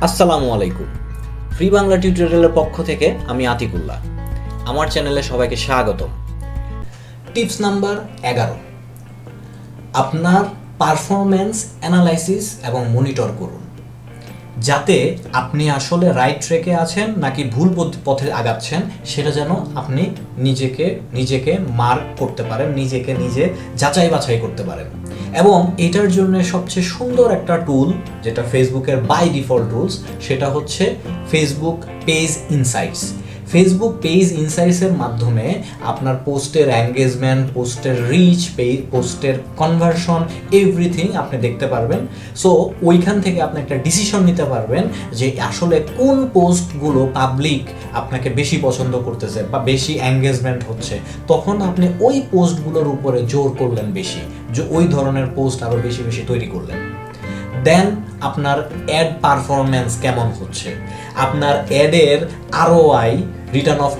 আসসালামু আলাইকুম। ফ্রি বাংলা টিউটোরিয়ালের পক্ষ থেকে আমি আতিকুল্লাহ। আমার চ্যানেলে সবাইকে স্বাগতম। টিপস নাম্বার এগারো। আপনার পারফরম্যান্স, অ্যানালাইসিস এবং মনিটর করুন। যাতে আপনি আসলে রাইট ট্রেকে আছেন নাকি ভুল পথ- আগাচ্ছেন, সেটা যেন আপনি নিজেকে নিজেকে মার্ক করতে পারেন, নিজেকে নিজে যাচাই বাছাই করতে পারেন। এবং এটার জন্য সবচেয়ে সুন্দর একটা টুল যেটা ফেসবুকের বাই ডিফল্ট টুলস সেটা হচ্ছে Facebook page insights Facebook page ইনসাইটসের মাধ্যমে আপনার পোস্টের এঙ্গেজমেন্ট পোস্টের রিচ পোস্টের কনভার্সন এভরিথিং আপনি দেখতে পারবেন। সো ওইখান থেকে আপনি একটা ডিসিশন নিতে পারবেন যে আসলে কোন পোস্টগুলো পাবলিক আপনাকে বেশি পছন্দ করতেছে বা বেশি এঙ্গেজমেন্ট হচ্ছে। তখন আপনি ওই পোস্টগুলোর উপরে জোর করলেন বেশি, যে ওই ধরনের পোস্ট আরও বেশি বেশি তৈরি করলেন। দেন আপনার অ্যাড পারফরমেন্স কেমন হচ্ছে? আপনার অ্যাডের আরওআই রিটার্ন অফ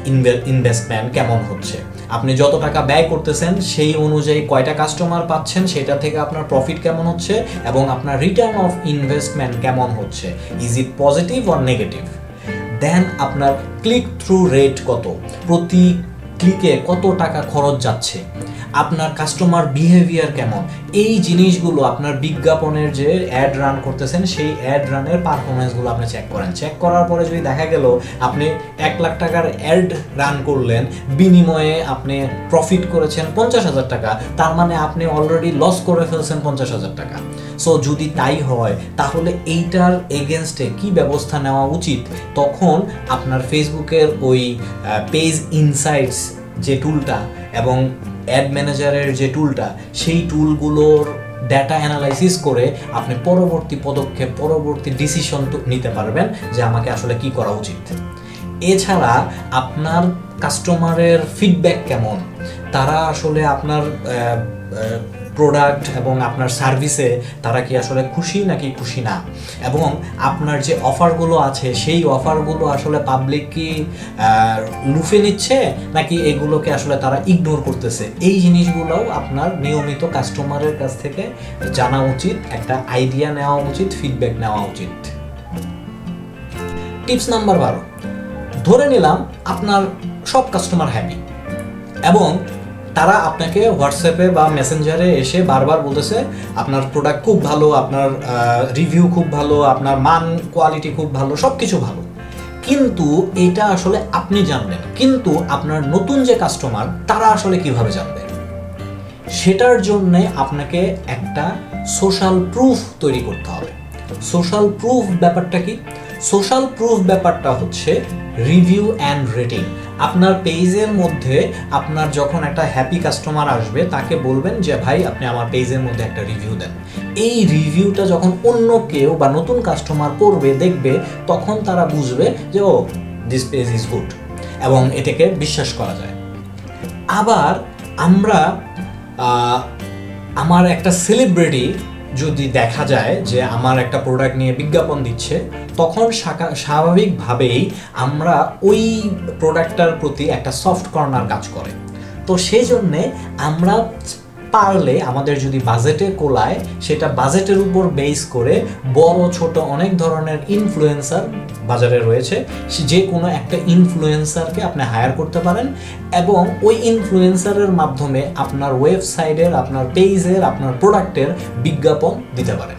ইনভেস্টমেন্ট কেমন হচ্ছে? আপনি যত টাকা ব্যয় করতেছেন, সেই অনুযায়ী কয়টা কাস্টমার পাচ্ছেন, সেটা থেকে আপনার প্রফিট কেমন হচ্ছে এবং আপনার রিটার্ন অফ ইনভেস্টমেন্ট কেমন হচ্ছে? Is it positive or negative then আপনার ক্লিক থ্রু রেট কত? প্রতি ক্লিকে কত টাকা খরচ যাচ্ছে, আপনার কাস্টমার বিহেভিয়ার কেমন, এই জিনিসগুলো আপনার বিজ্ঞাপনের যে অ্যাড রান করতেছেন, সেই অ্যাড রানের পারফরমেন্সগুলো আপনি চেক করেন। চেক করার পরে যদি দেখা গেল, আপনি এক লাখ টাকার অ্যাড রান করলেন, বিনিময়ে আপনি প্রফিট করেছেন পঞ্চাশ হাজার টাকা, তার মানে আপনি অলরেডি লস করে ফেলছেন পঞ্চাশ হাজার টাকা। সো যদি তাই হয়, তাহলে এইটার এগেনস্টে কি ব্যবস্থা নেওয়া উচিত? তখন আপনার ফেসবুকের ওই পেজ ইনসাইটস যে টুলটা এবং অ্যাড ম্যানেজারের যে টুলটা সেই টুলগুলোর ডেটা অ্যানালাইসিস করে আপনি পরবর্তী পদক্ষেপ, পরবর্তী ডিসিশন নিতে পারবেন যে আমাকে আসলে কি করা উচিত। এছাড়া আপনার কাস্টমারের ফিডব্যাক কেমন? তারা আসলে আপনার প্রোডাক্ট এবং আপনার সার্ভিসে তারা কি আসলে খুশি নাকি খুশি না? এবং আপনার যে অফারগুলো আছে, সেই অফারগুলো আসলে পাবলিক কি লুফে নিচ্ছে নাকি এগুলোকে আসলে তারা ইগনোর করতেছে? এই জিনিসগুলোও আপনার নিয়মিত কাস্টমারের কাছ থেকে জানা উচিত, একটা আইডিয়া নেওয়া উচিত ফিডব্যাক নেওয়া উচিত। টিপস নাম্বার বারো, ধরে নিলাম আপনার সব কাস্টমার হ্যাপি এবং তারা আপনাকে হোয়াটসঅ্যাপে বা মেসেঞ্জারে এসে বারবার বলতেছে, আপনার প্রোডাক্ট খুব ভালো, আপনার রিভিউ খুব ভালো, আপনার মান কোয়ালিটি খুব ভালো সব কিছু ভালো। কিন্তু এটা আসলে আপনি জানবেন। কিন্তু আপনার নতুন যে কাস্টমার তারা আসলে কীভাবে জানবে? সেটার জন্য আপনাকে একটা সোশ্যাল প্রুফ তৈরি করতে হবে। সোশ্যাল প্রুফ ব্যাপারটা কি? সোশ্যাল প্রুফ ব্যাপারটা হচ্ছে রিভিউ অ্যান্ড রেটিং আপনার পেজের মধ্যে আপনার যখন একটা হ্যাপি কাস্টমার আসবে, তাকে বলবেন যে, ভাই, আপনি আমার পেজের মধ্যে একটা রিভিউ দেন। এই রিভিউটা যখন অন্য কেউ বা নতুন কাস্টমার করবে, দেখবে, তখন তারা বুঝবে যে oh this page is good এবং এটাকে বিশ্বাস করা যায়। আবার আমরা আমার একটা সেলিব্রিটি যদি দেখা যায় যে আমার একটা প্রোডাক্ট নিয়ে বিজ্ঞাপন দিচ্ছে, তখন স্বাভাবিকভাবেই আমরা ওই প্রোডাক্টটার প্রতি একটা সফট কর্নার কাজ করে। তো সেই জন্যে আমরা পারলে আমাদের যদি বাজেটে কোলায়, সেটা বাজেটের উপর বেস করে বড়, ছোট অনেক ধরনের ইনফ্লুয়েন্সার বাজারে রয়েছে। যে কোনো একটা ইনফ্লুয়েন্সারকে আপনি হায়ার করতে পারেন এবং ওই ইনফ্লুয়েন্সারের মাধ্যমে আপনার ওয়েবসাইটের আপনার পেজের আপনার প্রোডাক্টের বিজ্ঞাপন দিতে পারেন।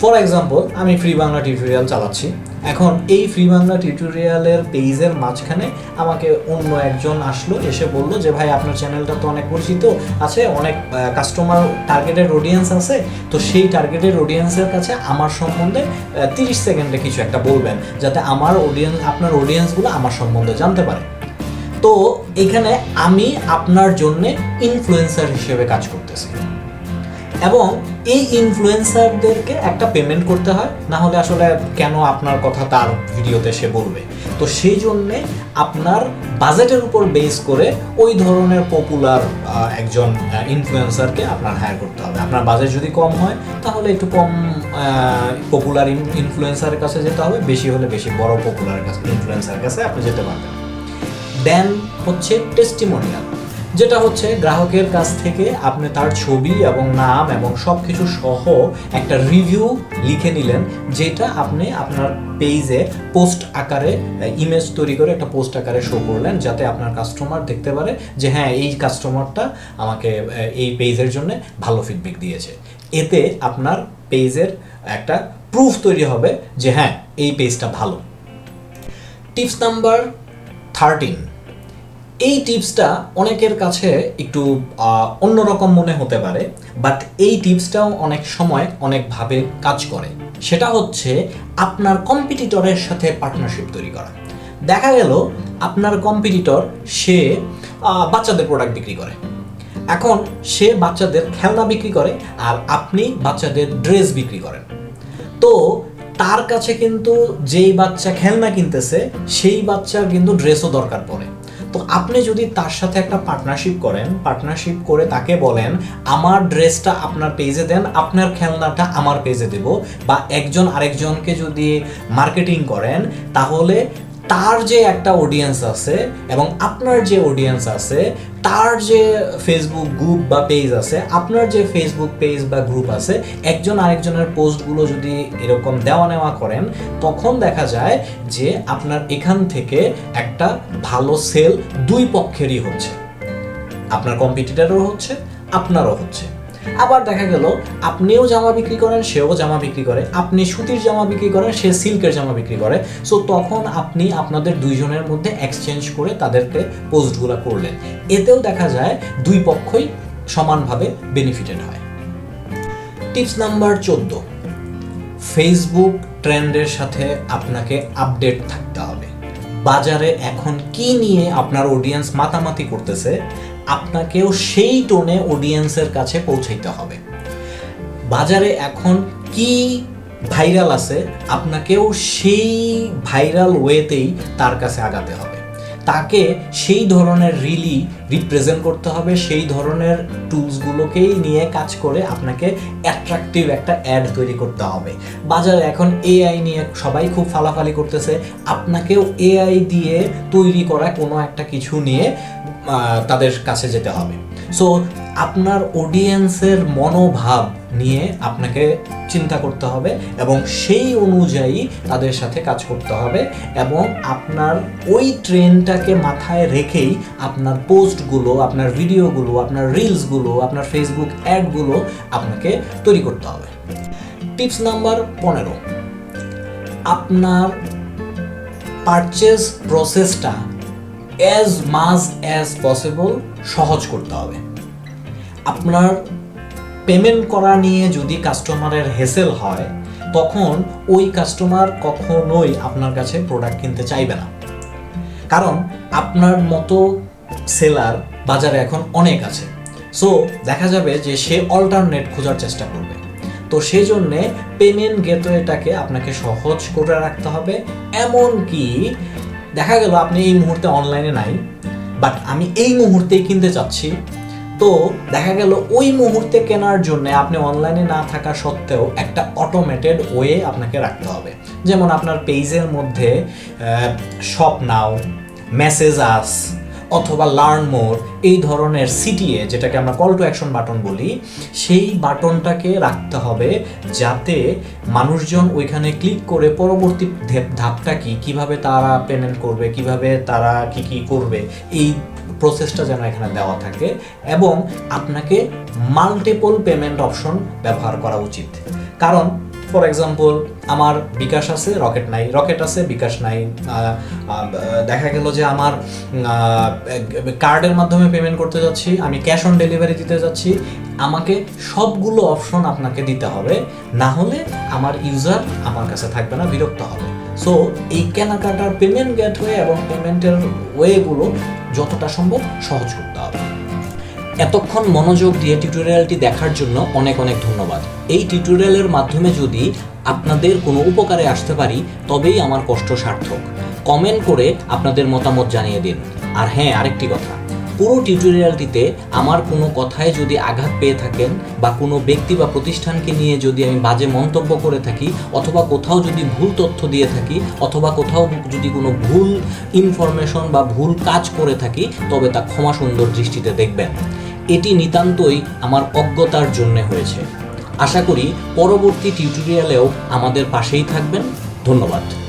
ফর এক্সাম্পল আমি ফ্রি বাংলা টিউটোরিয়াল চালাচ্ছি। এখন এই ফ্রি বাংলা টিউটোরিয়ালের পেজের মাঝখানে আমাকে অন্য একজন আসলো, এসে বলল যে, ভাই, আপনার চ্যানেলটা তো অনেক পরিচিত, আছে, অনেক কাস্টমার টার্গেটেড অডিয়েন্স আছে। তো সেই টার্গেটেড অডিয়েন্সের কাছে আমার সম্বন্ধে তিরিশ সেকেন্ডে কিছু একটা বলবেন, যাতে আমার অডিয়েন্স আপনার অডিয়েন্সগুলো আমার সম্বন্ধে জানতে পারে। তো এখানে আমি আপনার জন্যে ইনফ্লুয়েন্সার হিসেবে কাজ করতেছি। এবং এই ইনফ্লুয়েন্সারদেরকে একটা পেমেন্ট করতে হয়, না হলে আসলে কেন আপনার কথা তার ভিডিওতে সে বলবে। তো সেই জন্যে আপনার বাজেটের উপর বেস করে ওই ধরনের পপুলার একজন ইনফ্লুয়েন্সারকে আপনার হায়ার করতে হবে। আপনার বাজেট যদি কম হয়, তাহলে একটু কম পপুলার ইনফ্লুয়েন্সারের কাছে যেতে হবে। বেশি হলে বেশি বড় পপুলার কাছে ইনফ্লুয়েন্সারের কাছে আপনি যেতে পারবেন। দেন হচ্ছে টেস্টিমোনিয়াল যেটা হচ্ছে গ্রাহকের কাছ থেকে আপনি তার ছবি এবং নাম এবং সব কিছু সহ একটা রিভিউ লিখে নিলেন, যেটা আপনি আপনার পেজে পোস্ট আকারে ইমেজ তৈরি করে একটা পোস্ট আকারে শো করলেন, যাতে আপনার কাস্টমার দেখতে পারে যে হ্যাঁ এই কাস্টমারটা আমাকে এই পেজের জন্য ভালো ফিডব্যাক দিয়েছে। এতে আপনার পেজের একটা প্রুফ তৈরি হবে যে হ্যাঁ এই পেজটা ভালো। টিপস নাম্বার থার্টিন এই টিপসটা অনেকের কাছে একটু অন্যরকম মনে হতে পারে বাট এই টিপসটাও অনেক সময় অনেকভাবে কাজ করে। সেটা হচ্ছে আপনার কম্পিটিটরের সাথে পার্টনারশিপ তৈরি করা। দেখা গেল আপনার কম্পিটিটর সে বাচ্চাদের প্রোডাক্ট বিক্রি করে। এখন সে বাচ্চাদের খেলনা বিক্রি করে আর আপনি বাচ্চাদের ড্রেস বিক্রি করেন। তো তার কাছে কিন্তু যেই বাচ্চা খেলনা কিনতেছে, সেই বাচ্চার কিন্তু ড্রেসও দরকার পড়ে। তো আপনি যদি তার সাথে একটা পার্টনারশিপ করেন পার্টনারশিপ করে তাকে বলেন, আমার ড্রেসটা আপনার পেজে দেন, আপনার খেলনাটা আমার পেজে দেব। বা একজন আরেকজনকে যদি মার্কেটিং করেন, তাহলে তার যে একটা অডিয়েন্স আছে এবং আপনার যে অডিয়েন্স আছে, তার যে ফেসবুক গ্রুপ বা পেজ আছে, আপনার যে ফেসবুক পেজ বা গ্রুপ আছে, একজন আরেকজনের পোস্টগুলো যদি এরকম দেওয়া নেওয়া করেন, তখন দেখা যায় যে আপনার এখান থেকে একটা ভালো সেল দুই পক্ষেরই হচ্ছে। আপনার কম্পিটিটারও হচ্ছে, আপনারও হচ্ছে। আবার দেখা গেল, আপনিও জামা বিক্রি করেন, সেও জামা বিক্রি করে। আপনি সুতির জামা বিক্রি করেন, সে সিল্কের জামা বিক্রি করে। সো তখন আপনি আপনাদের দুইজনের মধ্যে এক্সচেঞ্জ করে তাদেরকে পোস্টগুলো করলেন। এতেও দেখা যায়, দুই পক্ষই সমানভাবে বেনিফিটেড হয়। টিপস নাম্বার চোদ্দ। ফেসবুক ট্রেন্ডের সাথে আপনাকে আপডেট থাকতে হবে। বাজারে এখন কি নিয়ে আপনার অডিয়েন্স মাতামাতি করতেছে আপনাকেও সেই টোনে অডিয়েন্সের কাছে পৌঁছাইতে হবে। বাজারে এখন কি ভাইরাল আছে, আপনাকেও সেই ভাইরাল ওয়েতেই তার কাছে আগাতে হবে। তাকে সেই ধরনের রিলি রিপ্রেজেন্ট করতে হবে, সেই ধরনের টুলসগুলোকেই নিয়ে কাজ করে আপনাকে অ্যাট্রাকটিভ একটা অ্যাড তৈরি করতে হবে। বাজারে এখন এআই নিয়ে সবাই খুব ফালাফালি করতেছে, আপনাকেও এআই দিয়ে তৈরি করা কোনো একটা কিছু নিয়ে তাদের কাছে যেতে হবে। সো আপনার অডিয়েন্সের মনোভাব নিয়ে আপনাকে চিন্তা করতে হবে এবং সেই অনুযায়ী তাদের সাথে কাজ করতে হবে এবং আপনার ওই ট্রেনটাকে মাথায় রেখেই আপনার পোস্টগুলো আপনার ভিডিওগুলো আপনার রিলসগুলো আপনার ফেসবুক অ্যাডগুলো আপনাকে তৈরি করতে হবে। টিপস নাম্বার পনেরো, আপনার পারচেস প্রসেসটা অ্যাজ মাস অ্যাজ পসিবল সহজ করতে হবে। আপনার পেমেন্ট করা নিয়ে যদি কাস্টমারের হেসেল হয়, তখন ওই কাস্টমার কখনোই আপনার কাছে প্রোডাক্ট কিনতে চাইবে না। কারণ আপনার মতো সেলার বাজারে এখন অনেক আছে। সো দেখা যাবে যে সে অল্টারনেট খোঁজার চেষ্টা করবে। তো সেই জন্যে পেমেন্ট গেটওয়েটাকে আপনাকে সহজ করে রাখতে হবে। এমন কি দেখা গেল আপনি এই মুহূর্তে অনলাইনে নাই বাট আমি এই মুহূর্তেই কিনতে চাচ্ছি। তো দেখা গেল ওই মুহূর্তে কেনার জন্য আপনি অনলাইনে না থাকা সত্ত্বেও একটা অটোমেটেড ওয়ে আপনাকে রাখতে হবে। যেমন আপনার পেজের মধ্যে শপ নাও মেসেজ আস অথবা লার্ন মোর এই ধরনের সিটিএ যেটাকে আমরা কল টু অ্যাকশন বাটন বলি, সেই বাটনটাকে রাখতে হবে যাতে মানুষজন ওইখানে ক্লিক করে পরবর্তী ধাপটা কি, কীভাবে তারা পেমেন্ট করবে, কীভাবে তারা কি কি করবে, এই প্রসেসটা যেন এখানে দেওয়া থাকে এবং আপনাকে মাল্টিপল পেমেন্ট অপশন ব্যবহার করা উচিত। কারণ ফর এক্সাম্পল আমার বিকাশ আছে, রকেট নাই। রকেট আছে, বিকাশ নাই। দেখা গেল যে আমার কার্ডের মাধ্যমে পেমেন্ট করতে যাচ্ছি, আমি ক্যাশ অন ডেলিভারি দিতে যাচ্ছি। আমাকে সবগুলো অপশন আপনাকে দিতে হবে। না হলে আমার ইউজার আমার কাছে থাকবে না, বিরক্ত হবে। সো এই কেনাকাটার পেমেন্ট গেটওয়ে এবং পেমেন্টের ওয়েগুলো যতটা সম্ভব সহজ করতে হবে। এতক্ষণ মনোযোগ দিয়ে টিউটোরিয়ালটি দেখার জন্য অনেক অনেক ধন্যবাদ। এই টিউটোরিয়ালের মাধ্যমে যদি আপনাদের কোনো উপকারে আসতে পারি, তবেই আমার কষ্ট সার্থক। কমেন্ট করে আপনাদের মতামত জানিয়ে দিন। আর হ্যাঁ আরেকটি কথা। পুরো টিউটোরিয়ালটিতে আমার কোনো কথায় যদি আঘাত পেয়ে থাকেন বা কোনো ব্যক্তি বা প্রতিষ্ঠানকে নিয়ে যদি আমি বাজে মন্তব্য করে থাকি, অথবা কোথাও যদি ভুল তথ্য দিয়ে থাকি, অথবা কোথাও যদি কোনো ভুল ইনফরমেশন বা ভুল কাজ করে থাকি, তবে তা ক্ষমা সুন্দর দৃষ্টিতে দেখবেন। এটি নিতান্তই আমার অজ্ঞতার জন্য হয়েছে। আশা করি পরবর্তী টিউটোরিয়ালেও আমাদের পাশেই থাকবেন। ধন্যবাদ।